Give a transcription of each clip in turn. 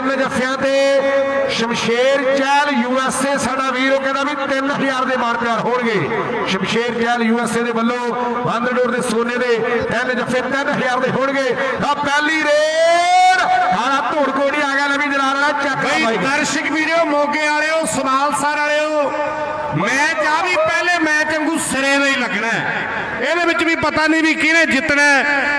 ਤਿੰਨ ਜੱਫਿਆਂ ਤੇ ਸ਼ਮਸ਼ੇਰ ਚਹਿਲ ਯੂਐਸਏ ਸਾਡਾ ਵੀਰ ਉਹ ਕਹਿੰਦਾ ਵੀ 3000 ਦੇ ਮਾਰ ਪਿਆਰ ਹੋਣਗੇ। ਸ਼ਮਸ਼ੇਰ ਚਹਿਲ ਯੂਐਸਏ ਦੇ ਵੱਲੋਂ ਵਾਂਦਰਡੋਰ ਦੇ ਸੋਨੇ ਦੇ ਤਿੰਨ ਜੱਫੇ 3000 ਦੇ ਹੋਣਗੇ। ਆ ਪਹਿਲੀ ਰੇਡ! ਹਾਰਾ ਧੂੜ ਕੋੜੀ ਆ ਗਿਆ ਲੈ ਵੀ ਵਾਲਾ ਚੱਕ ਬਈ ਦਰਸ਼ਕ ਵੀਰੋ ਮੋਗੇ ਵਾਲਿਓ ਸਮਾਲ ਸਰ ਵਾਲਿਓ ਮੈਚ ਆ ਵੀ ਪਹਿਲੇ ਮੈਚ ਵਾਂਗੂ ਸਿਰੇ ਦਾ ਲੱਗਣਾ ਹੈ। ਇਹਦੇ ਵਿੱਚ ਵੀ ਪਤਾ ਨਹੀਂ ਵੀ ਕਿਹਨੇ ਜਿੱਤਣਾ।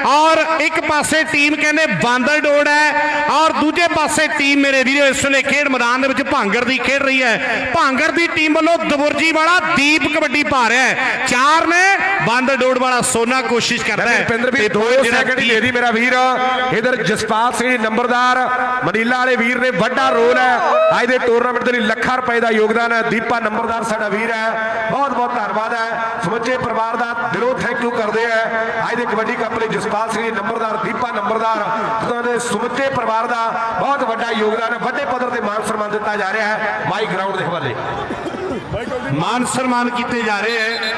ਔਰ ਇੱਕ ਪਾਸੇ ਟੀਮ ਕਹਿੰਦੇ ਬਾਂਦਰ ਡੋੜ ਹੈ ਔਰ ਦੂਜੇ ਪਾਸੇ ਟੀਮ ਮੇਰੇ ਵੀਰੋ ਇਸ ਵੇਲੇ ਖੇਡ ਮੈਦਾਨ ਦੇ ਵਿੱਚ ਭਾਂਗੜ ਦੀ ਖੇਡ ਰਹੀ ਹੈ। ਭਾਂਗੜ ਦੀ ਟੀਮ ਵੱਲੋਂ ਦਬੁਰਜੀ ਵਾਲਾ ਦੀਪ ਕਬੱਡੀ ਪਾ ਰਿਹਾ ਹੈ। ਚਾਰ ਨੇ ਬਾਂਦਰ ਡੋੜ ਵਾਲਾ ਸੋਨਾ ਕੋਸ਼ਿਸ਼ ਕਰਦਾ ਹੈ। ਪਿੰਦਰ ਵੀ ਤੇ ਦੋ ਜਿਹੜਾ ਸੈਕਿੰਡ ਦੇ ਦੀ ਮੇਰਾ ਵੀਰ। ਇਧਰ ਜਸਪਾਲ ਸਿੰਘ ਜੀ ਨੰਬਰਦਾਰ ਮਨੀਲਾ ਵਾਲੇ ਵੀਰ ਨੇ ਵੱਡਾ ਰੋਲ ਹੈ। ਅੱਜ ਦੇ ਟੂਰਨਾਮੈਂਟ ਦੇ ਲਈ ਲੱਖਾਂ ਰੁਪਏ ਦਾ ਯੋਗਦਾਨ ਹੈ। ਦੀਪਾ ਨੰਬਰਦਾਰ ਸਾਡਾ ਵੀਰ ਹੈ। ਬਹੁਤ ਬਹੁਤ ਧੰਨਵਾਦ ਹੈ। ਸਮੁੱਚੇ ਪਰਿਵਾਰ ਦਾ ਦਿਲੋਂ ਥੈਂਕ ਯੂ ਕਰਦੇ ਆ। ਅੱਜ ਦੇ ਕਬੱਡੀ ਕੱਪ ਲਈ ਜਸਪਾਲ ਸਿੰਘ ਨੰਬਰਦਾਰ, ਦੀਪਾ ਨੰਬਰਦਾਰ, ਉਹਨਾਂ ਦੇ ਸਮੁੱਚੇ ਪਰਿਵਾਰ ਦਾ ਬਹੁਤ ਵੱਡਾ ਯੋਗਦਾਨ ਹੈ ਵੱਡੇ ਪੱਧਰ ਤੇ ਮਾਨ ਸਨਮਾਨ ਦਿੱਤਾ ਜਾ ਰਿਹਾ ਹੈ। ਮਾਈ ਗਰਾਊਂਡ ਦੇ ਹਵਾਲੇ। ਮਾਨ ਸਨਮਾਨ ਕੀਤੇ ਜਾ ਰਹੇ ਹੈ।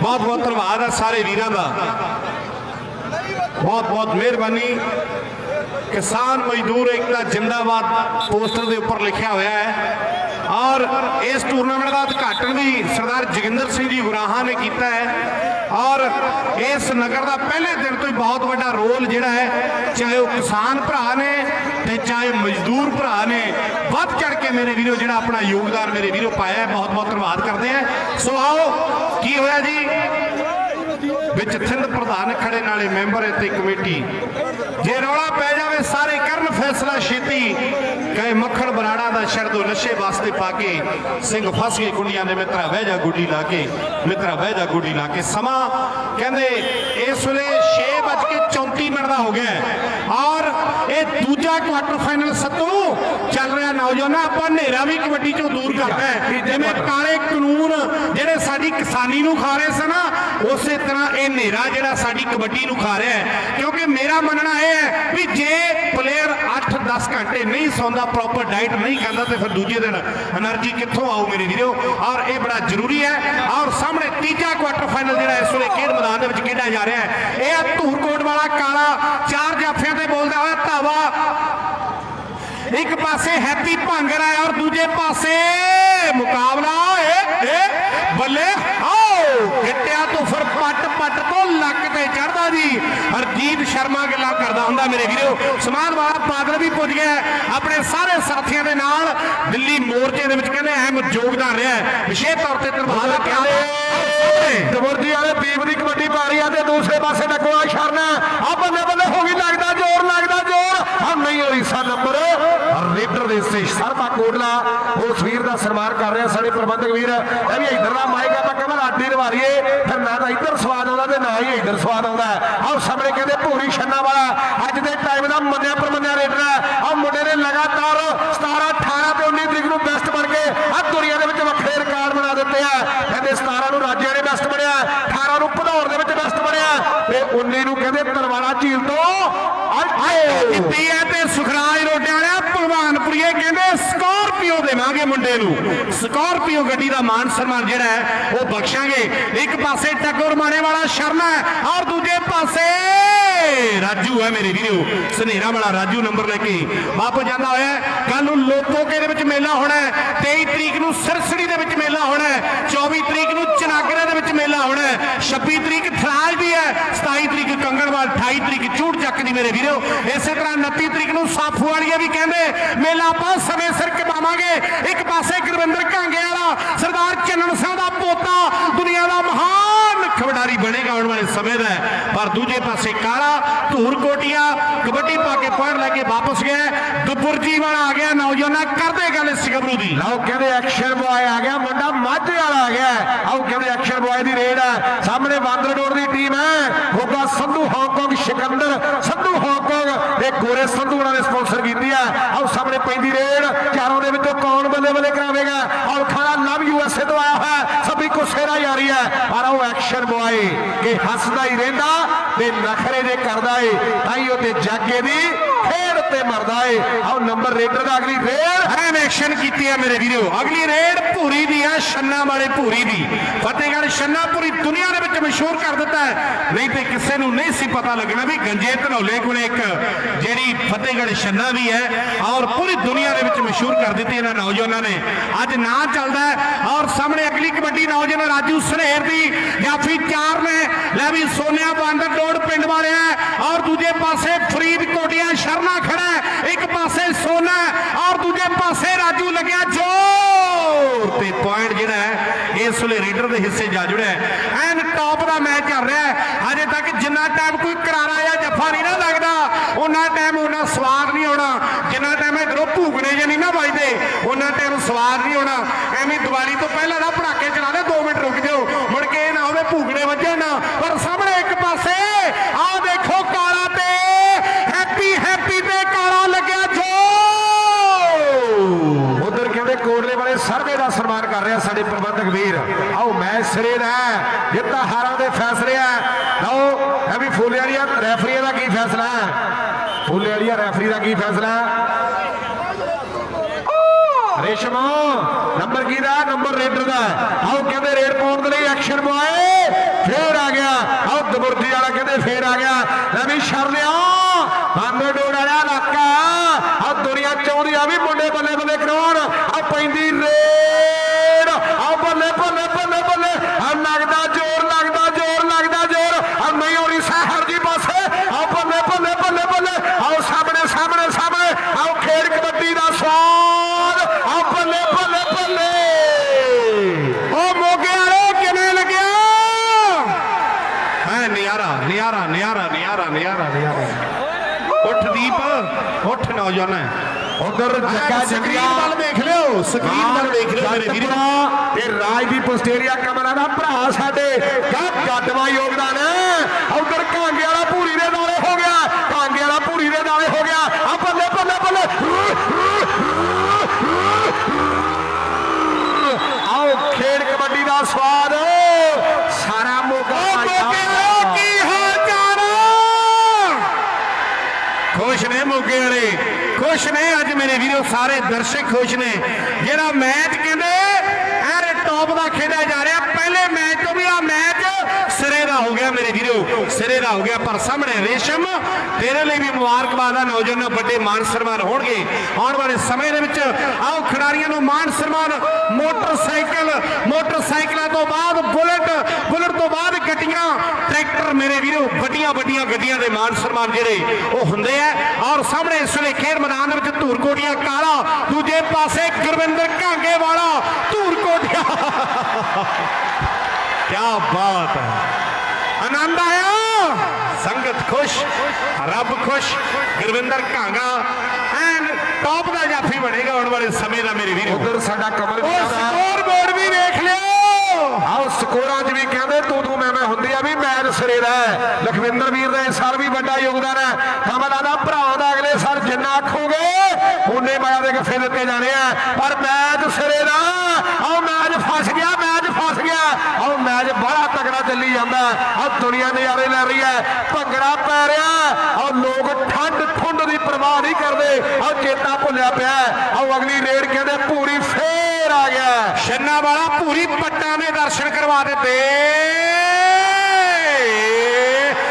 ਬਹੁਤ ਬਹੁਤ ਧੰਨਵਾਦ ਹੈ ਸਾਰੇ ਵੀਰਾਂ ਦਾ। ਬਹੁਤ ਬਹੁਤ ਮਿਹਰਬਾਨੀ। ਕਿਸਾਨ ਮਜ਼ਦੂਰ ਏਕਤਾ ਜਿੰਦਾਬਾਦ ਪੋਸਟਰ ਦੇ ਉੱਪਰ ਲਿਖਿਆ ਹੋਇਆ ਹੈ। ਔਰ ਇਸ ਟੂਰਨਾਮੈਂਟ ਦਾ ਉਦਘਾਟਨ ਵੀ ਸਰਦਾਰ ਜੋਗਿੰਦਰ ਸਿੰਘ ਜੀ ਗੁਰਾਹਾਂ ਨੇ ਕੀਤਾ ਹੈ। ਔਰ ਇਸ ਨਗਰ ਦਾ ਪਹਿਲੇ ਦਿਨ ਤੋਂ ਹੀ ਬਹੁਤ ਵੱਡਾ ਰੋਲ ਜਿਹੜਾ ਹੈ, ਚਾਹੇ ਉਹ ਕਿਸਾਨ ਭਰਾ ਨੇ ਤੇ ਚਾਹੇ ਮਜ਼ਦੂਰ ਭਰਾ ਨੇ, ਵੱਧ ਚੜ ਕੇ ਮੇਰੇ ਵੀਰੋ ਜਿਹੜਾ ਆਪਣਾ ਯੋਗਦਾਨ ਮੇਰੇ ਵੀਰੋ ਪਾਇਆ ਹੈ ਬਹੁਤ ਬਹੁਤ ਧੰਨਵਾਦ ਕਰਦੇ ਆ ਸੋ ਆਓ, ਕੀ ਹੋਇਆ ਜੀ? ਵਿੱਚ ਥਿੰਦ ਪ੍ਰਧਾਨ ਖੜੇ ਨਾਲੇ ਮੈਂਬਰ ਤੇ ਕਮੇਟੀ। ਜੇ ਰੌਲਾ ਪੈ ਜਾਵੇ, ਸਾਰੇ ਕਰਨ ਫੈਸਲਾ ਛੇਤੀ। ਕਹੇ ਮੱਖਣ ਬਰਾੜਾ ਦਾ ਸ਼ਰਦੋ ਨਸ਼ੇ ਵਾਸਤੇ ਪਾ ਕੇ ਸਿੰਘ ਫਸ ਗਏ ਕੁੰਡੀਆਂ ਦੇ ਮਿੱਤਰਾ ਵਹਿ ਜਾ ਗੁੱਡੀ ਲਾ ਕੇ। ਮਿੱਤਰਾ ਵਹਿ ਜਾ ਗੁੱਡੀ ਲਾ ਕੇ। ਸਮਾਂ ਕਹਿੰਦੇ ਇਸ ਵੇਲੇ 6:34 ਮਿੰਟ ਦਾ ਹੋ ਗਿਆ ਇਹ ਦੂਜਾ ਕੁਆਟਰ ਫਾਈਨਲ ਸੱਤੋਂ ਚੱਲ ਰਿਹਾ ਨੌਜਵਾਨਾਂ ਆਪਾਂ ਹਨੇਰਾ ਵੀ ਕਬੱਡੀ ਚੋਂ ਦੂਰ ਕਰਦਾ ਜਿਵੇਂ ਕਾਲੇ ਕਾਨੂੰਨ ਜਿਹੜੇ ਸਾਡੀ ਕਿਸਾਨੀ ਨੂੰ ਖਾ ਰਹੇ ਸਨ ਉਸੇ ਤਰ੍ਹਾਂ ਇਹ ਹਨੇਰਾ ਜਿਹੜਾ ਸਾਡੀ ਕਬੱਡੀ ਨੂੰ ਖਾ ਰਿਹਾ ਹੈ। ਕਿਉਂਕਿ ਮੇਰਾ ਮੰਨਣਾ ਇਹ ਹੈ ਵੀ ਜੇ ਪਲੇਅਰ 8-10 ਘੰਟੇ ਨਹੀਂ ਸੌਂਦਾ ਪ੍ਰੋਪਰ ਡਾਈਟ ਨਹੀਂ ਖਾਂਦਾ ਤੇ ਫਿਰ ਦੂਜੇ ਦਿਨ એનર્ਜੀ ਕਿੱਥੋਂ ਆਉ ਮੇਰੇ ਵੀਰੋ? ਔਰ ਇਹ ਬੜਾ ਜ਼ਰੂਰੀ ਹੈ। ਔਰ ਸਾਹਮਣੇ ਤੀਜਾ ਕੁਆਟਰ ਫਾਈਨਲ ਜਿਹੜਾ ਇਸ ਵੇਲੇ ਖੇਡ ਮੈਦਾਨ ਦੇ ਵਿੱਚ ਖੇਡਿਆ ਜਾ ਰਿਹਾ ਹੈ। ਇਹ ਧੂਰਕੋਟ ਵਾਲਾ ਕਾਲਾ ਚਾਰ ਜਾਫਿਆਂ ਧਾਵਾ ਇੱਕ ਪਾਸੇ ਹੈਪੀ ਭਾਂਗਰ ਔਰ ਦੂਜੇ ਪਾਸੇ ਮੁਕਾਬਲਾ ਏ ਏ ਬੱਲੇ ਆਓ ਗਿੱਟਿਆ ਤੋਂ ਫਿਰ ਪੱਟ ਪੱਟ ਤੋਂ ਲੱਕ ਤੇ ਚੜਦਾ ਜੀ। ਹਰਜੀਤ ਸ਼ਰਮਾ ਗੱਲਾਂ ਕਰਦਾ ਹੁੰਦਾ ਮੇਰੇ ਵੀਰੋ। ਸਮਾਨ ਵਾਲਾ ਪਾਦਲ ਵੀ ਪੁੱਜ ਗਿਆ। ਆਪਣੇ ਸਾਰੇ ਸਾਥੀਆਂ ਦੇ ਨਾਲ ਦਿੱਲੀ ਮੋਰਚੇ ਦੇ ਵਿੱਚ ਕਹਿੰਦੇ ਅਹਿਮ ਯੋਗਦਾਨ ਰਿਹਾ ਵਿਸ਼ੇਸ਼ ਤੌਰ ਤੇ ਧੰਨਵਾਦ। ਕਹਿੰਦੇ ਦਬੁਰਜੀ ਵਾਲੇ ਦੀਪ ਦੀ ਕਬੱਡੀ ਪਾ ਰਹੀ ਆ ਤੇ ਦੂਸਰੇ ਪਾਸੇ ਡੱਕਵਾ ਸ਼ਰਨਾ ਆ ਬੰਦੇ ਬੰਦੇ ਹੋ ਗਈ ਲੱਗਦਾ ਜ਼ੋਰ ਲੱਗਦਾ ਜ਼ੋਰ ਆ ਨਹੀਂ ਰੀਸਾ ਨੰਬਰ ਰੇਡਰ ਦੇ ਸੇ ਸਰਪਾ ਕੋਟਲਾ ਉਸ ਵੀਰ ਦਾ ਸਨਮਾਨ ਕਰ ਰਿਹਾ ਸਾਡੇ ਪ੍ਰਬੰਧਕ ਵੀਰ। ਇਹ ਵੀ ਇਧਰਲਾ ਮਾਈਕ ਆਪਾਂ ਕਮਲ ਆਡੀ ਨਿਵਾਰੀਏ। ਫਿਰ ਨਾ ਤਾਂ ਇੱਧਰ ਸਵਾਦ ਆਉਂਦਾ ਤੇ ਨਾ ਹੀ ਇੱਧਰ ਸਵਾਦ ਆਉਂਦਾ। ਆਹ ਸਾਹਮਣੇ ਕਹਿੰਦੇ ਭੂਰੀ ਛੰਨਾ ਵਾਲਾ। ਅੱਜ ਦੇ ਟਾਈਮ ਦਾ ਮੰਨਿਆ ਪ੍ਰਮੰਨਿਆ ਰੇਡਰ ਹੈ ਆਹ ਮੁੰਡੇ ਨੇ ਲਗਾਤਾਰ 17 18 ਤੇ 19 ਤਰੀਕ ਨੂੰ ਬੈਸਟ ਬਣ ਕੇ ਆ ਦੁਨੀਆ ਦੇ ਵਿੱਚ ਵੱਖਰੇ ਰਿਕਾਰਡ ਬਣਾ ਦਿੱਤੇ ਆ ਕਹਿੰਦੇ 17 ਨੂੰ ਰਾਜਿਆਂ ਨੇ ਬੈਸਟ ਬਣਿਆ 18 ਨੂੰ ਭਦੌੜ ਦੇ ਵਿੱਚ ਬੈਸਟ ਬਣਿਆ ਤੇ 19 ਨੂੰ ਕਹਿੰਦੇ ਤਲਵਾੜਾ ਝੀਲ ਤੋਂ ਆਏ ਕੀਤੀ ਹੈ ਤੇ ਸੁਖਰਾਜ ਰੋਡਿਆਂ ਵਾਲਿਆ ਭਗਵਾਨਪੁਰੀਏ ਕਹਿੰਦੇ ਸਕਾਰਪੀਓ ਦੇਵਾਂਗੇ ਨੂੰ। ਸਕਾਰਪੀਓ ਗੱਡੀ ਦਾ ਮਾਨ ਸਨਮਾਨ ਜਿਹੜਾ ਹੈ, ਉਹ ਬਖਸ਼ਾਂਗੇ। ਇੱਕ ਪਾਸੇ ਟੱਕਰ ਮਾਣੇ ਵਾਲਾ ਸ਼ਰਮਾ ਔਰ ਦੂਜੇ ਪਾਸੇ ਰਾਜੂ ਹੈ ਮੇਰੇ ਵੀਰੋ। ਸਨੇਰਾ ਵਾਲਾ ਰਾਜੂ ਨੰਬਰ ਲੈ ਕੇ ਵਾਪਸ ਜਾਂਦਾ ਹੋਇਆ ਕੱਲ ਨੂੰ ਲੋਪੋਕੇ ਦੇ ਵਿੱਚ ਮੇਲਾ ਹੋਣਾ ਹੈ। 23 ਤਰੀਕ ਨੂੰ ਸਿਰਸੜੀ ਦੇ ਵਿੱਚ ਮੇਲਾ ਹੋਣਾ ਹੈ। 24 ਤਰੀਕ ਨੂੰ ਚਨਾਗਰੇ ਦੇ ਵਿੱਚ ਮੇਲਾ ਹੋਣਾ ਹੈ। 26 ਤਰੀਕ ਥਰਾਜ ਦੀ ਹੈ। 27 ਤਰੀਕ ਕੰਗਣਵਾਲ 28 ਤਰੀਕ ਚੂੜ ਚੱਕ ਦੀ ਮੇਰੇ ਵੀਰੋ। ਇਸੇ ਤਰ੍ਹਾਂ 29 ਤਰੀਕ ਨੂੰ ਸਾਫੂ ਵਾਲੀਆ ਵੀ ਕਹਿੰਦੇ, ਮੇਲਾ ਆਪਾਂ ਸਮੇਂ ਸਿਰ ਕਮਾਵਾਂਗੇ ਇੱਕ ਪਾਸੇ ਗੁਰਵਿੰਦਰ ਕਾਂਗੇ ਵਾਲਾ ਸਰਦਾਰ ਚੰਨਣ ਸਿੰਘ ਦਾ ਪੋਤਾ ਦੁਨੀਆ ਦਾ ਮਹਾਨ ਖਿਡਾਰੀ ਬਣੇਗਾ ਆਉਣ ਵਾਲੇ ਸਮੇਂ ਦਾ ਹੈ। ਪਰ ਦੂਜੇ ਪਾਸੇ ਕਾਲਾ ਧੂਰ ਕੋਟੀਆਂ, ਕਬੱਡੀ ਪਾ ਕੇ ਪੁਆਇੰਟ ਲੈ ਕੇ ਵਾਪਸ ਗਿਆ ਦੁਪੁਰਜੀ ਵਾਲਾ ਆ ਗਿਆ, ਨੌਜਵਾਨਾਂ ਕਰਦੇ ਗੱਲ ਇਸ ਗੱਭਰੂ ਦੀ। ਲਓ, ਕਹਿੰਦੇ ਐਕਸ਼ਨ ਬੁਆਏ ਆ ਗਿਆ, ਮੁੰਡਾ ਮਾਝੇ ਵਾਲਾ ਆ ਗਿਆ। ਆਓ, ਕਹਿੰਦੇ ਐਕਸ਼ਨ ਬੁਆਏ ਦੀ ਰੇਡ ਹੈ। ਸਾਹਮਣੇ ਬਾਂਦਰ ਦੀ ਟੀਮ ਹੈ। ਹੋਗਾ Sandhu Hong Kong Sikandar Sandhu Hong Kong ਤੇ ਗੋਰੇ ਸੰਧੂ ਉਹਨਾਂ ਨੇ ਸਪਾਂਸਰ ਕੀਤੀ ਹੈ। ਆਓ, ਸਾਹਮਣੇ ਪੈਂਦੀ ਰੇਡ। ਚਾਰੋਂ ਦੇ ਵਿੱਚੋਂ ਕੌਣ ਬੱਲੇ ਬੱਲੇ ਕਰਾਵੇਗਾ? ਔਰ ਖਾਣਾ ਲਵ ਯੂ ਐਸ ਏ ਤੋਂ ਆਇਆ ਹੋਇਆ। ਸਭੀ ਕੋ ਸੇਰਾ ਯਾਰੀ ਹੈ। ਪਰ ਉਹ ਐਕਸ਼ਨ ਬੁਆਏ ਕਿ ਹੱਸਦਾ ਹੀ ਰਹਿੰਦਾ ਨਖਰੇ ਜੇ ਕਰਦਾ ਏ ਤਾਈ ਉਹ ਤੇ ਜਾਗੇ ਦੀ ਤੇ ਮਰਦਾ ਏ। ਆਓ ਨੰਬਰ ਰੇਡਰ ਦਾ ਅਗਲੀ ਰੇਡ ਐਨ ਐਕਸ਼ਨ ਕੀਤੀ ਹੈ ਮੇਰੇ ਵੀਰੋ। ਅਗਲੀ ਰੇਡ ਭੂਰੀ ਦੀ ਹੈ ਛੰਨਾ ਵਾਲੇ ਭੂਰੀ ਦੀ। ਫਤਿਹਗੜ੍ਹ ਛੰਨਾ ਪੂਰੀ ਦੁਨੀਆ ਦੇ ਵਿੱਚ ਮਸ਼ਹੂਰ ਕਰ ਦਿੱਤਾ ਹੈ। ਨਹੀਂ ਤੇ ਕਿਸੇ ਨੂੰ ਨਹੀਂ ਸੀ ਪਤਾ ਲੱਗਣਾ ਵੀ ਗੰਜੇ ਧਨੌਲੇ ਕੋਲੇ ਇੱਕ ਜਿਹੜੀ ਫਤਿਹਗੜ੍ਹ ਛੰਨਾ ਵੀ ਹੈ ਔਰ ਪੂਰੀ ਦੁਨੀਆ ਦੇ ਵਿੱਚ ਮਸ਼ਹੂਰ ਕਰ ਦਿੱਤੀ ਇਹਨਾਂ ਨੌਜਵਾਨਾਂ ਨੇ। ਅੱਜ ਨਾਂ ਚੱਲਦਾ ਹੈ ਔਰ ਸਾਹਮਣੇ ਅਗਲੀ ਕਬੱਡੀ ਨੌਜਵਾਨ ਰਾਜੂ ਸਰੇਰ ਦੀ ਜਾਫੀ ਚਾਰ ਨੇ। ਲੈ ਵੀ ਸੋਨਿਆ ਬਾਂਦਰ ਡੋੜ ਪਿੰਡ ਵਾਲਿਆ ਦੂਜੇ ਪਾਸੇ ਫਰੀਦਕੋਟੀਆਂ ਸ਼ਰਨਾ ਖੜਾ ਇੱਕ ਪਾਸੇ ਸੋਨਾ ਔਰ ਦੂਜੇ ਪਾਸੇ ਰਾਜੂ ਲੱਗਿਆ ਜੋਰ ਤੇ ਪੁਆਇੰਟ ਜਿਹੜਾ ਹੈ, ਇਸ ਵੇਲੇ ਰੀਡਰ ਦੇ ਹਿੱਸੇ ਜਾ ਜੁੜਿਆ ਐਨ ਟੌਪ ਦਾ ਮੈਚ ਚੱਲ ਰਿਹਾ ਹੈ। ਹਜੇ ਤੱਕ ਜਿੰਨਾ ਟਾਈਮ ਕੋਈ ਕਰਾਰਾ ਜਾਂ ਜੱਫਾ ਨਹੀਂ ਨਾ ਲੱਗਦਾ, ਉਹਨਾਂ ਟਾਈਮ ਉਹਨਾਂ ਸਵਾਦ ਨਹੀਂ ਆਉਣਾ। ਜਿੰਨਾ ਟਾਈਮ ਇਧਰੋਂ ਭੂਗਣੇ ਜੇ ਨਹੀਂ ਨਾ ਵੱਜਦੇ, ਉਹਨਾਂ ਟਾਈਮ ਸਵਾਦ ਨਹੀਂ ਆਉਣਾ। ਐਵੇਂ ਦੀਵਾਲੀ ਤੋਂ ਪਹਿਲਾਂ ਦਾ ਪੜਾਕੇ ਚਲਾ ਦੇ 2 ਮਿੰਟ ਰੁਕ ਜਾਓ। ਮੁੜ ਕੇ ਇਹ ਨਾ ਹੋਵੇ ਭੂਗਣੇ ਵੱਜਣ ਨਾ। ਪਰ ਸਾਹਮਣੇ ਇੱਕ ਪਾਸੇ ਆਹ ਵੀਰ ਆਓ ਮੈਚ ਸਿਰੇ ਦਾ ਹੈ। ਹਾਰਾਂ ਦੇ ਫੈਸਲੇ ਆ। ਲਓ ਇਹ ਵੀ ਫੁੱਲੇ ਵਾਲੀਆਂ ਰੈਫਰੀਆਂ ਦਾ ਕੀ ਫੈਸਲਾ? ਹੈ ਫੁੱਲੇ ਵਾਲੀਆਂ ਰੈਫਰੀ ਦਾ ਕੀ ਫੈਸਲਾ? ਹੈ ਨੰਬਰ ਕੀ ਦਾ? ਨੰਬਰ ਰੇਡਰ ਦਾ। ਆਓ, ਕਹਿੰਦੇ ਰੇਡ ਪਾਉਣ ਦੇ ਲਈ ਐਕਸ਼ਨ ਬੁਆਏ। ਫੇਰ ਆ ਗਿਆ। ਆਓ ਦਬੁਰਜੀ ਵਾਲਾ ਕਹਿੰਦੇ ਫੇਰ ਆ ਗਿਆ। ਲੈ ਵੀ ਛੜ ਲਿਆ ਬਾਂਦਰ ਡੋੜ ਵਾਲਾ ਇਲਾਕਾ। ਆ ਦੁਨੀਆ ਚਾਹੁੰਦੀ ਆ ਵੀ ਮੁੰਡੇ ਬੱਲੇ ਬੱਲੇ ਕਰਾਉਣ ਆ ਪੈਂਦੀ ਰੇਡ ਆ ਬੱਲੇ ਬੱਲੇ ਬੱਲੇ ਬੱਲੇ ਆ ਲੱਗਦਾ ਜ਼ੋਰ ਲੱਗਦਾ ਜ਼ੋਰ ਲੱਗਦਾ ਜ਼ੋਰ ਆ ਨਹੀਂ ਹੋਣੀ ਸਹਿਰ ਜੀ ਪਾਸੇ ਆ ਬੱਲੇ ਬੱਲੇ ਬੱਲੇ ਬੱਲੇ ਆਓ ਸਾਹਮਣੇ ਸਾਹਮਣੇ ਸਾਹਮਣੇ ਆਓ ਖੇਡ ਕਬੱਡੀ ਦਾ ਸਵਾਦ ਆ ਬੱਲੇ ਬੱਲੇ ਬੱਲੇ ਉਹ ਮੋਗੇ ਵਾਲੇ ਕਿਵੇਂ ਲੱਗਿਆ ਹੈ ਨਿਆਰਾ ਨਿਆਰਾ ਨਿਆਰਾ ਨਿਆਰਾ ਨਿਆਰਾ ਨਿਆਰਾ ਉੱਠ ਉੱਠ ਨੌਜਵਾਨ ਉਧਰ ਜੱਗਾ ਸਕਰੀਨ ਵੱਲ ਵੇਖ ਲਿਓ ਸਕਰੀਨ ਵੱਲ ਵੇਖ ਲਿਓ ਮੇਰੇ ਵੀਰ। ਤੇ ਰਾਜਦੀਪ ਆਸਟ੍ਰੇਲੀਆ ਕਮਰਾ ਦਾ ਭਰਾ ਸਾਡੇ। ਗੱਡ ਗੱਡਵਾ ਯੋਗਦਾਨ ਉਧਰ ਕਾਂਗੇ ਵਾਲਾ ਪੂਰੀ ਦੇ ਨਾਲੇ ਹੋ ਗਿਆ ਕਾਂਗੇ ਵਾਲਾ ਪੂਰੀ ਦੇ ਨਾਲੇ ਹੋ ਗਿਆ ਆ ਬੱਲੇ ਬੱਲੇ ਬੱਲੇ ਆਓ ਖੇਡ ਕਬੱਡੀ ਦਾ ਸਵਾਦ ਸਾਰਾ ਮੋਗਾ ਮੋਗੇ ਵਾਲੇ ਕੀ ਹਾਲ ਚਾਲ ਖੁਸ਼ ਨੇ ਮੋਗੇ ਵਾਲੇ ਖੁਸ਼ ਨੇ, ਅੱਜ ਮੇਰੇ ਵੀਰੋ ਸਾਰੇ ਦਰਸ਼ਕ ਖੁਸ਼ ਨੇ। ਜਿਹੜਾ ਮੈਚ ਕਹਿੰਦੇ ਐਰੇ ਟੌਪ ਦਾ ਖੇਡਿਆ ਜਾ ਰਿਹਾ। ਪਹਿਲੇ ਮੈਚ ਤੋਂ ਵੀ ਆ ਮੈਚ ਸਿਰੇ ਦਾ ਹੋ ਗਿਆ ਮੇਰੇ ਵੀਰੋ, ਸਿਰੇ ਦਾ ਹੋ ਗਿਆ। ਪਰ ਸਾਹਮਣੇ ਰੇਸ਼ਮ ਤੇਰੇ ਲਈ ਵੀ ਮੁਬਾਰਕਬਾਦ ਆ ਨੌਜਵਾਨਾਂ ਵੱਡੇ ਮਾਨ ਸਨਮਾਨ ਹੋਣਗੇ ਆਉਣ ਵਾਲੇ ਸਮੇਂ ਦੇ ਵਿੱਚ ਆਓ ਖਿਡਾਰੀਆਂ ਨੂੰ ਮਾਨ ਸਨਮਾਨ ਮੋਟਰਸਾਈਕਲ ਮੋਟਰਸਾਈਕਲਾਂ ਤੋਂ ਬਾਅਦ ਬੁਲਟ ਬੁਲਟ ਤੋਂ ਬਾਅਦ ਗੱਡੀਆਂ ਟਰੈਕਟਰ ਮੇਰੇ ਵੀਰੋ ਵੱਡੀਆਂ ਵੱਡੀਆਂ ਗੱਡੀਆਂ ਦੇ ਮਾਨ ਸਨਮਾਨ ਜਿਹੜੇ ਉਹ ਹੁੰਦੇ ਆ ਔਰ ਸਾਹਮਣੇ ਇਸ ਵੇਲੇ ਖੇਡ ਮੈਦਾਨ ਦੇ ਵਿੱਚ ਧੂਰਕੋਟੀਆਂ ਕਾਲਾ ਦੂਜੇ ਪਾਸੇ ਗੁਰਵਿੰਦਰ ਘਾਂਗੇ ਵਾਲਾ ਧੂਰਕੋਟੀਆਂ ਕੀ ਬਾਤ ਹੈ ਆਨੰਦ ਆਇਆ ਸੰਗਤ ਖੁਸ਼ ਰੱਬ ਖੁਸ਼ ਗੁਰਵਿੰਦਰ ਘਾਂਗਾ ਐਨ ਟੌਪ ਦਾ ਜਾਫੀ ਬਣੇਗਾ ਆਉਣ ਵਾਲੇ ਸਮੇਂ ਦਾ ਮੇਰੇ ਵੀਰੋ। ਉਧਰ ਸਾਡਾ ਕਮਲ ਉਹ ਸਕੋਰ ਬੋਰਡ ਵੀ ਵੇਖ ਲਿਓ। ਆਓ ਸਕੋਰਾਂ 'ਚ ਵੀ ਕਹਿੰਦੇ ਤੂੰ ਤੂੰ ਮੈਂ ਮੈਂ ਹੁੰਦੀ ਆ ਵੀ ਮੈਚ ਸਿਰੇ ਦਾ। ਲਖਵਿੰਦਰ ਵੀਰ ਦਾ ਇਸ ਸਾਲ ਵੀ ਵੱਡਾ ਯੋਗਦਾਨ ਹੈ। ਕਮਲਾ ਦਾ ਭਰਾ ਦਾ ਅਗਲੇ ਸਾਲ ਜਿੰਨਾ ਆਖੋਗੇ ਉਹਨੇ ਮਾਇਆ ਦੇ ਗੱਫੇ ਦਿੱਤੇ ਜਾਣੇ ਆ। ਪਰ ਮੈਚ ਸਿਰੇ ਦਾ ਆਓ ਮੈਚ ਫਸ ਗਿਆ ਮੈਚ ਫਸ ਗਿਆ ਆਓ ਮੈਚ ਬੜਾ ਤਕੜਾ ਚੱਲੀ ਜਾਂਦਾ ਆ ਦੁਨੀਆ ਨਜ਼ਾਰੇ ਲੈ ਰਹੀ ਹੈ। ਭੰਗੜਾ ਪੈ ਰਿਹਾ ਆਓ ਲੋਕ ਠੰਡ ਠੁੰਡ ਦੀ ਪਰਵਾਹ ਨਹੀਂ ਕਰਦੇ। ਆਓ ਚੇਤਾ ਭੁੱਲਿਆ ਪਿਆ ਆਓ ਅਗਲੀ ਰੇਡ ਕਹਿੰਦੇ, ਪੂਰੀ ਫੇਰ ਆ ਗਿਆ ਛੰਨਾ ਵਾਲਾ ਪੂਰੀ ਪੱਟਾਂ ਨੇ ਦਰਸ਼ਨ ਕਰਵਾ ਦਿੱਤੇ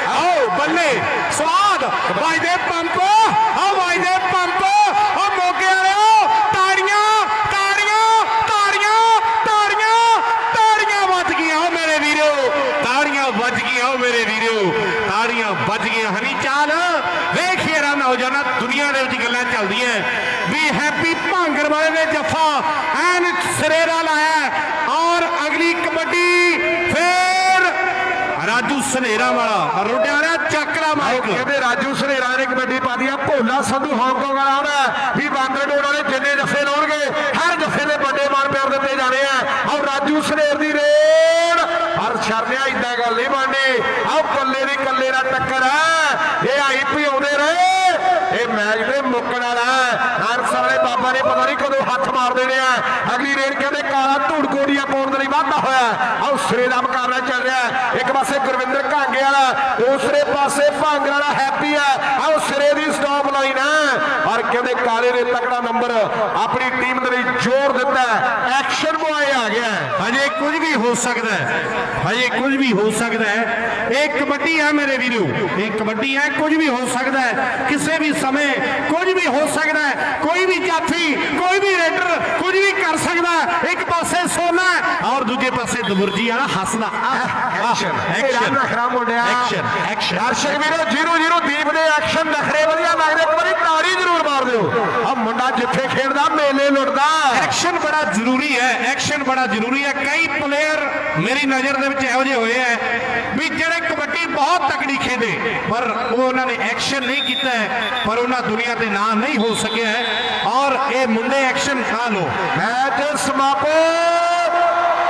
ਆਓ ਬੱਲੇ ਸਵਾਦ ਵਾਜਦੇ ਪੰਪ ਆ ਵਾਜਦੇ ਪੰਪ ਆ ਮੋਗੇ ਵਾਲਿਓ ਤਾੜੀਆਂ ਤਾੜੀਆਂ ਤਾੜੀਆਂ ਤਾੜੀਆਂ ਤਾੜੀਆਂ ਵੱਜ ਗਈਆਂ ਓ ਮੇਰੇ ਵੀਰੋ ਤਾੜੀਆਂ ਵੱਜ ਗਈਆਂ ਓ ਮੇਰੇ ਵੀਰੋ ਤਾੜੀਆਂ ਵੱਜ ਗਈਆਂ ਹਨੀ ਚਾਲ ਵੇਖੀਏ ਰਾ ਨੌਜਵਾਨਾਂ ਦੁਨੀਆ ਦੇ ਵਿੱਚ ਗੱਲਾਂ ਚੱਲਦੀਆਂ ਵੀ ਹੈਪੀ ਭਾਂਗਰ ਵਾਲੇ ਨੇ ਜੱਫਾ ਐਨ ਸਿਰੇ ਦਾ ਲਾਇਆ ਹੈ। ਔਰ ਅਗਲੀ ਕਬੱਡੀ ਫੇਰ ਰਾਜੂ ਸਨੇਰਾ ਵਾਲਾ। ਚੱਕਰਾ ਆਓ ਮਾਈਕ ਕਹਿੰਦੇ ਰਾਜੂ ਸਨੇਰਾ ਨੇ ਕਬੱਡੀ ਪਾਦੀ ਆ। ਭੋਲਾ ਸੰਧੂ ਹਾਂਗਕਾਂਗ ਵਾਲਾ ਆਉਣਾ ਵੀ ਬਾਂਦਰ ਡੋੜ ਵਾਲੇ ਜਿੰਨੇ ਜੱਫੇ ਲਾਉਣਗੇ ਹਰ ਜੱਫੇ ਦੇ ਵੱਡੇ ਮਾਨ ਪਿਆਰ ਦਿੱਤੇ ਜਾਣੇ ਆ। ਆਓ ਰਾਜੂ ਸਨੇਰ ਦੀ ਰੇਡ। ਪਰ ਸ਼ਰਨਿਆ ਇਦਾਂ ਗੱਲ ਨਹੀਂ ਬਣਨੀ। ਆਓ ਕੱਲੇ ਦੀ ਕੱਲੇ ਨਾਲ ਟੱਕਰ ਆ। ਇਹ ਆਈ ਭਿਉਂਦੇ ਰਹੇ। ਇਹ ਮੈਚ ਤੇ ਮੁੱਕਣ ਵਾਲਾ ਹਰ ਸਾਲੇ ਬਾਬਾ ਨੇ ਪਤਾ ਨਹੀਂ ਕਦੋਂ ਹੱਥ ਮਾਰ ਦੇਣੇ ਆ। ਅਗਲੀ ਰੇਡ ਕਹਿੰਦੇ ਕਾਲਾ ਧੂੜ ਕੋੜੀਆਂ ਪਾਉਣ ਦੇ ਲਈ ਵਾਧਾ ਹੋਇਆ। ਆਹ ਸਿਰੇ ਦਾ ਮੁਕਾਬਲਾ ਚੱਲ ਰਿਹਾ ਇੱਕ ਪਾਸੇ ਗੁਰਵਿੰਦਰ ਘਾਂਗੇ ਵਾਲਾ, ਦੂਸਰੇ ਪਾਸੇ ਭਾਂਗ ਵਾਲਾ ਹੈਪੀ ਆ ਆਹ ਸਿਰੇ ਦੀ ਸਟਾਪ ਲਾਈਨ ਹੈ। ਔਰ ਕਹਿੰਦੇ ਕਾਲੇ ਨੇ ਤਕੜਾ ਨੰਬਰ ਆਪਣੀ ਟੀਮ ਦੇ ਲਈ ਜ਼ੋਰ ਦਿੱਤਾ ਐਕਸ਼ਨ ਬੁਆਏ ਆ ਗਿਆ ਹੈ। ਹਜੇ ਕੁਝ ਵੀ ਹੋ ਸਕਦਾ ਹੈ। ਹਜੇ ਕੁਝ ਵੀ ਹੋ ਸਕਦਾ ਹੈ। ਇਹ ਕਬੱਡੀ ਹੈ ਮੇਰੇ ਵੀਰੋ। ਇਹ ਕਬੱਡੀ ਹੈ ਕੁਝ ਵੀ ਹੋ ਸਕਦਾ ਹੈ। ਕਿਸੇ ਵੀ ਸਮੇਂ ਕੁਝ ਵੀ ਹੋ ਸਕਦਾ ਹੈ। ਕੋਈ ਵੀ ਜਾਫੀ ਕੋਈ ਵੀ ਰੇਡਰ ਕੁਝ ਵੀ ਕਰ ਸਕਦਾ ਹੈ। ਇੱਕ ਪਾਸੇ ਸੋਨਾ ਹੈ ਔਰ ਦੂਜੇ ਪਾਸੇ ਦਬੁਰਜੀ ਵਾਲਾ ਹੱਸਦਾ ਐਕਸ਼ਨ ਐਕਸ਼ਨ ਨਖਰਾ ਮੁੰਡਿਆ। ਐਕਸ਼ਨ ਐਕਸ਼ਨ ਦਰਸ਼ਕ ਵੀਰੋ ਜੀਰੋ ਜੀਰੋ ਦੀਪ ਦੇ ਐਕਸ਼ਨ ਨਖਰੇ ਵਧੀਆ ਲੱਗਦੇ ਇੱਕ ਵਾਰੀ ਤਾੜੀ ਜ਼ਰੂਰ ਮਾਰ ਦਿਓ ਆ ਮੁੰਡਾ ਖੇਡਦਾ ਮੇਲੇ ਲੁੱਟਦਾ। ਐਕਸ਼ਨ ਬੜਾ ਜ਼ਰੂਰੀ ਹੈ ਐਕਸ਼ਨ ਬੜਾ ਜ਼ਰੂਰੀ ਹੈ। ਕਈ ਪਲੇਅਰ ਮੇਰੀ ਨਜ਼ਰ ਦੇ ਵਿੱਚ ਇਹੋ ਜਿਹੇ ਹੋਏ ਹੈ ਵੀ ਜਿਹੜੇ ਕਬੱਡੀ ਬਹੁਤ ਤਕੜੀ ਖੇਡੇ ਪਰ ਉਹ ਉਹਨਾਂ ਨੇ ਐਕਸ਼ਨ ਨਹੀਂ ਕੀਤਾ ਪਰ ਉਹਨਾਂ ਦੁਨੀਆ ਤੇ ਨਾਂ ਨਹੀਂ ਹੋ ਸਕਿਆ ਔਰ ਇਹ ਮੁੰਡੇ ਐਕਸ਼ਨ ਖਾ ਲੋ ਮੈਚ ਸਮਾਪਤ।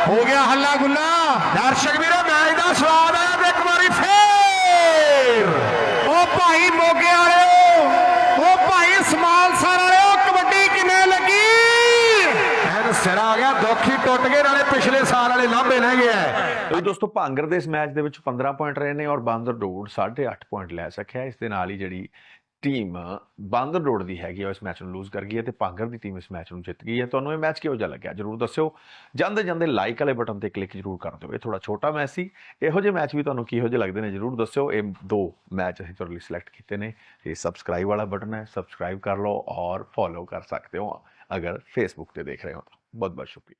ਹੋ ਗਿਆ ਹੱਲਾ ਗੁੱਲਾ। ਦਰਸ਼ਕ ਵੀਰੋ ਮੈਚ ਦਾ ਸਵਾਦ ਆਇਆ ਤੇ ਇੱਕ ਵਾਰੀ ਫੇਰ ਉਹ ਭਾਈ ਮੋਗੇ ਵਾਲਿਓ ਉਹ ਭਾਈ ਸਮਾਲਸਰ ਵਾਲਿਓ ਕਬੱਡੀ ਕਿਵੇਂ ਲੱਗੀ ਐਨ ਸਿਰ ਆ ਗਿਆ ਦੁੱਖੀ ਗਏ ਨਾਲੇ ਪਿਛਲੇ ਸਾਲ ਵਾਲੇ ਲਾਂਭੇ ਲੈ ਗਿਆ ਤੋ ਦੋਸਤੋ ਭਾਂਗਰ ਦੇ ਇਸ ਮੈਚ ਦੇ ਵਿੱਚ 15 ਪੁਆਇੰਟ ਰਹੇ ਨੇ ਔਰ ਬਾਂਦਰ ਰੋਡ 8.5 ਪੁਆਇੰਟ ਲੈ ਸਕਿਆ। ਇਸ ਦੇ ਨਾਲ ਹੀ ਜਿਹੜੀ ਟੀਮ ਬਾਂਦਰ ਰੋਡ ਦੀ ਹੈਗੀ ਆ, ਉਹ ਇਸ ਮੈਚ ਨੂੰ ਲੂਜ਼ ਕਰ ਗਈ ਹੈ ਤੇ ਭਾਂਗਰ ਦੀ ਟੀਮ ਇਸ ਮੈਚ ਨੂੰ ਜਿੱਤ ਗਈ ਹੈ। ਤੁਹਾਨੂੰ ਇਹ ਮੈਚ ਕਿਹੋ ਜਿਹਾ ਲੱਗਿਆ? ਜਰੂਰ ਦੱਸਿਓ। ਜਾਂਦੇ ਜਾਂਦੇ ਲਾਈਕ ਵਾਲੇ ਬਟਨ ਤੇ ਕਲਿੱਕ ਜਰੂਰ ਕਰ ਦਿਓ। ਇਹ ਥੋੜਾ ਛੋਟਾ ਮੈਚ ਸੀ। ਇਹੋ ਜਿਹੇ ਮੈਚ ਵੀ ਤੁਹਾਨੂੰ ਕਿਹੋ ਜਿਹੇ ਲੱਗਦੇ ਨੇ ਜਰੂਰ ਦੱਸਿਓ। ਇਹ ਦੋ ਮੈਚ ਅਸੀਂ ਤੁਹਾਡੇ ਲਈ ਸਿਲੈਕਟ ਕੀਤੇ ਨੇ। ਇਹ ਸਬਸਕ੍ਰਾਈਬ ਵਾਲਾ ਬਟਨ ਹੈ। ਸਬਸਕ੍ਰਾਈਬ ਕਰ ਲਓ ਔਰ ਫੋਲੋ ਕਰ ਸਕਦੇ ਹੋ ਅਗਰ ਫੇਸਬੁੱਕ ਤੇ ਦੇਖ ਰਹੇ ਹੋ ਤਾਂ। ਬਹੁਤ ਬਹੁਤ ਸ਼ੁਕਰੀਆ।